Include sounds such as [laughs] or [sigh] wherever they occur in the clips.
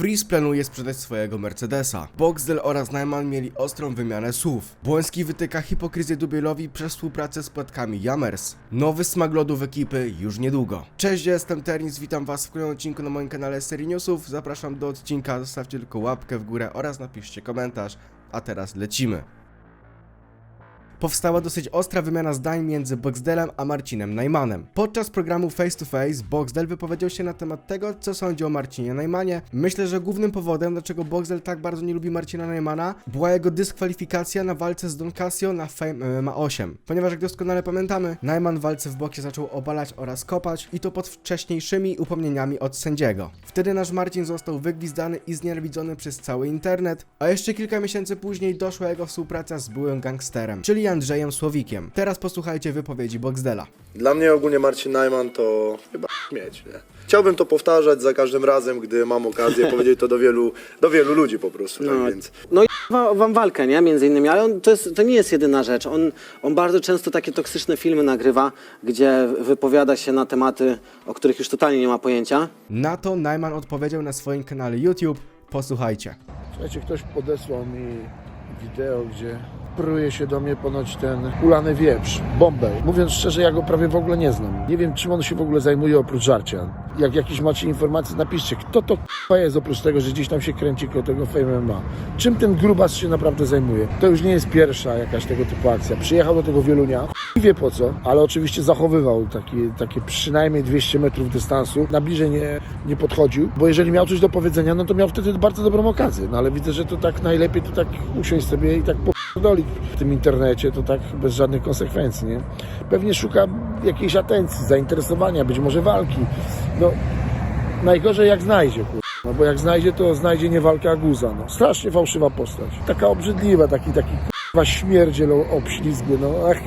Freeze planuje sprzedać swojego Mercedesa. Boxdel oraz Najman mieli ostrą wymianę słów. Błoński wytyka hipokryzję Dubielowi przez współpracę z płatkami Jammers. Nowy smak lodów ekipy już niedługo. Cześć, jestem Ternis, witam was w kolejnym odcinku na moim kanale serii newsów. Zapraszam do odcinka, zostawcie tylko łapkę w górę oraz napiszcie komentarz. A teraz lecimy. Powstała dosyć ostra wymiana zdań między Boxdelem a Marcinem Najmanem. Podczas programu Face to Face Boxdel wypowiedział się na temat tego, co sądzi o Marcinie Najmanie. Myślę, że głównym powodem, dlaczego Boxdel tak bardzo nie lubi Marcina Najmana, była jego dyskwalifikacja na walce z Don Casio na Fame MMA 8. Ponieważ jak doskonale pamiętamy, Najman w walce w boksie zaczął obalać oraz kopać i to pod wcześniejszymi upomnieniami od sędziego. Wtedy nasz Marcin został wygwizdany i znienawidzony przez cały internet, a jeszcze kilka miesięcy później doszła jego współpraca z byłym gangsterem, czyli Andrzejem Słowikiem. Teraz posłuchajcie wypowiedzi Boxdela. Dla mnie ogólnie Marcin Najman to chyba mieć, nie? Chciałbym to powtarzać za każdym razem, gdy mam okazję [laughs] powiedzieć to do wielu, do wielu ludzi po prostu, No, tak więc... no i wa- wam walkę, nie? Między innymi, ale on, to, jest, to nie jest jedyna rzecz. On, on bardzo często takie toksyczne filmy nagrywa, gdzie wypowiada się na tematy, o których już totalnie nie ma pojęcia. Na to Najman odpowiedział na swoim kanale YouTube. Posłuchajcie. Słuchajcie, ktoś podesłał mi wideo, gdzie pruje się do mnie ponoć ten ulany wieprz, bąbel. Mówiąc szczerze, ja go prawie w ogóle nie znam. Nie wiem, czym on się w ogóle zajmuje oprócz żarcia. Jak jakieś macie informacje, napiszcie, kto to k***a jest oprócz tego, że gdzieś tam się kręci koło tego Fame MMA. Czym ten grubas się naprawdę zajmuje? To już nie jest pierwsza jakaś tego typu akcja. Przyjechał do tego Wielunia, nie wie po co, ale oczywiście zachowywał taki, takie przynajmniej 200 metrów dystansu. Na bliżej nie, nie podchodził, bo jeżeli miał coś do powiedzenia, no to miał wtedy bardzo dobrą okazję. No ale widzę, że to tak najlepiej to tak usiąść sobie i tak podolić w tym internecie, to tak bez żadnych konsekwencji, nie? Pewnie szuka jakiejś atencji, zainteresowania, być może walki. No, najgorzej jak znajdzie, kur... No bo jak znajdzie, to znajdzie nie walkę, a guza, no. Strasznie fałszywa postać. Taka obrzydliwa, taki, taki k***wa śmierdziel obślizgły, no ach.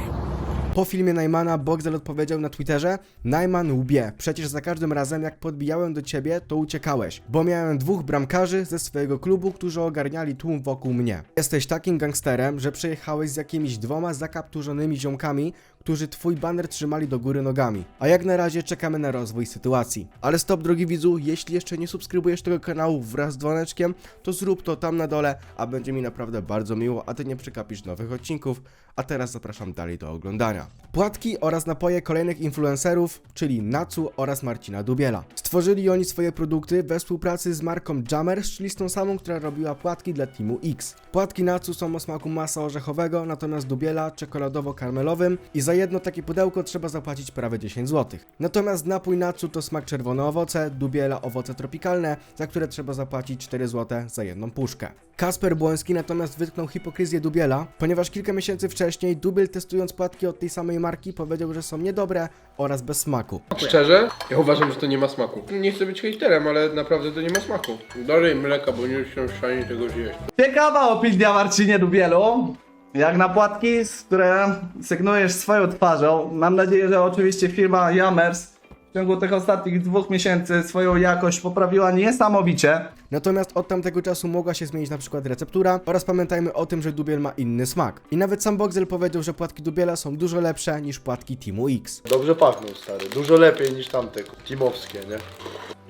Po filmie Najmana Boxdel odpowiedział na Twitterze Najman łbie, przecież za każdym razem jak podbijałem do ciebie, to uciekałeś, bo miałem dwóch bramkarzy ze swojego klubu, którzy ogarniali tłum wokół mnie. Jesteś takim gangsterem, że przejechałeś z jakimiś dwoma zakapturzonymi ziomkami, którzy twój baner trzymali do góry nogami. A jak na razie czekamy na rozwój sytuacji. Ale stop drogi widzu, jeśli jeszcze nie subskrybujesz tego kanału wraz z dzwoneczkiem, to zrób to tam na dole, a będzie mi naprawdę bardzo miło, a ty nie przekapisz nowych odcinków. A teraz zapraszam dalej do oglądania. Płatki oraz napoje kolejnych influencerów, czyli Natsu oraz Marcina Dubiela. Stworzyli oni swoje produkty we współpracy z marką Jammers, czyli z tą samą, która robiła płatki dla Teamu X. Płatki Natsu są o smaku masa orzechowego, natomiast Dubiela czekoladowo-karmelowym i za jedno takie pudełko trzeba zapłacić prawie 10 zł. Natomiast napój Natsu to smak czerwone owoce, Dubiela owoce tropikalne, za które trzeba zapłacić 4 zł za jedną puszkę. Kasper Błoński natomiast wytknął hipokryzję Dubiela, ponieważ kilka miesięcy wcześniej Dubiel testując płatki od tej samej marki powiedział, że są niedobre oraz bez smaku. Szczerze, ja uważam, że to nie ma smaku. Nie chcę być hejterem, ale naprawdę to nie ma smaku. Dalej mleka, bo nie jestem w stanie tego zjeść. Ciekawa opinia Marcinie Dubielu. Jak na płatki, z które sygnujesz swoją twarzą. Mam nadzieję, że oczywiście firma Jammers w ciągu tych ostatnich dwóch miesięcy swoją jakość poprawiła niesamowicie. Natomiast od tamtego czasu mogła się zmienić na przykład receptura oraz pamiętajmy o tym, że Dubiel ma inny smak. I nawet sam Boxel powiedział, że płatki Dubiela są dużo lepsze niż płatki Teamu X. Dobrze pachną, stary. Dużo lepiej niż tamte, teamowskie, nie?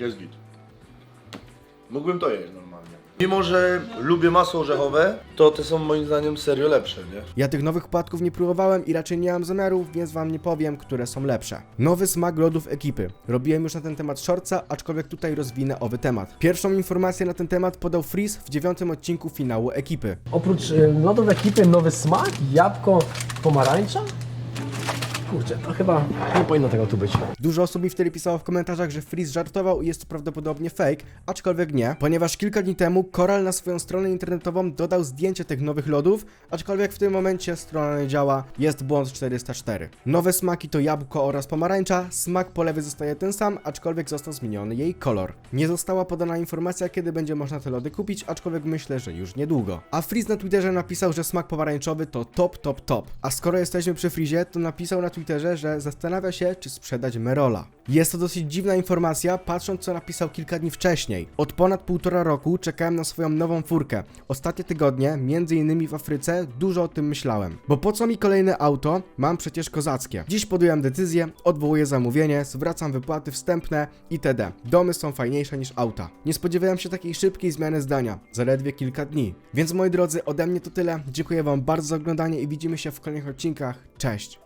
Jest git. Mógłbym to jeść normalnie. Mimo, że lubię masło orzechowe, to te są moim zdaniem serio lepsze, nie? Ja tych nowych płatków nie próbowałem i raczej nie mam zamiaru, więc wam nie powiem, które są lepsze. Nowy smak lodów ekipy. Robiłem już na ten temat shortsa, aczkolwiek tutaj rozwinę owy temat. Pierwszą informację na ten temat podał Freeze w dziewiątym odcinku finału ekipy. Oprócz y, lodów ekipy nowy smak, jabłko, pomarańcza? Kurczę, to chyba nie powinno tego tu być. Dużo osób mi wtedy pisało w komentarzach, że Freeze żartował i jest to prawdopodobnie fake, aczkolwiek nie, ponieważ kilka dni temu Koral na swoją stronę internetową dodał zdjęcie tych nowych lodów, aczkolwiek w tym momencie strona nie działa, jest błąd 404. Nowe smaki to jabłko oraz pomarańcza, smak po lewej zostaje ten sam, aczkolwiek został zmieniony jej kolor. Nie została podana informacja, kiedy będzie można te lody kupić, aczkolwiek myślę, że już niedługo. A Freeze na Twitterze napisał, że smak pomarańczowy to top, top, top. A skoro jesteśmy przy Freezie, to napisał na Twitterze, Twitterze, że zastanawia się, czy sprzedać Merola. Jest to dosyć dziwna informacja, patrząc co napisał kilka dni wcześniej. Od ponad półtora roku czekałem na swoją nową furkę. Ostatnie tygodnie, między innymi w Afryce, dużo o tym myślałem. Bo po co mi kolejne auto? Mam przecież kozackie. Dziś podjąłem decyzję, odwołuję zamówienie, zwracam wypłaty wstępne itd. Domy są fajniejsze niż auta. Nie spodziewałem się takiej szybkiej zmiany zdania, zaledwie kilka dni. Więc moi drodzy, ode mnie to tyle. Dziękuję wam bardzo za oglądanie i widzimy się w kolejnych odcinkach. Cześć!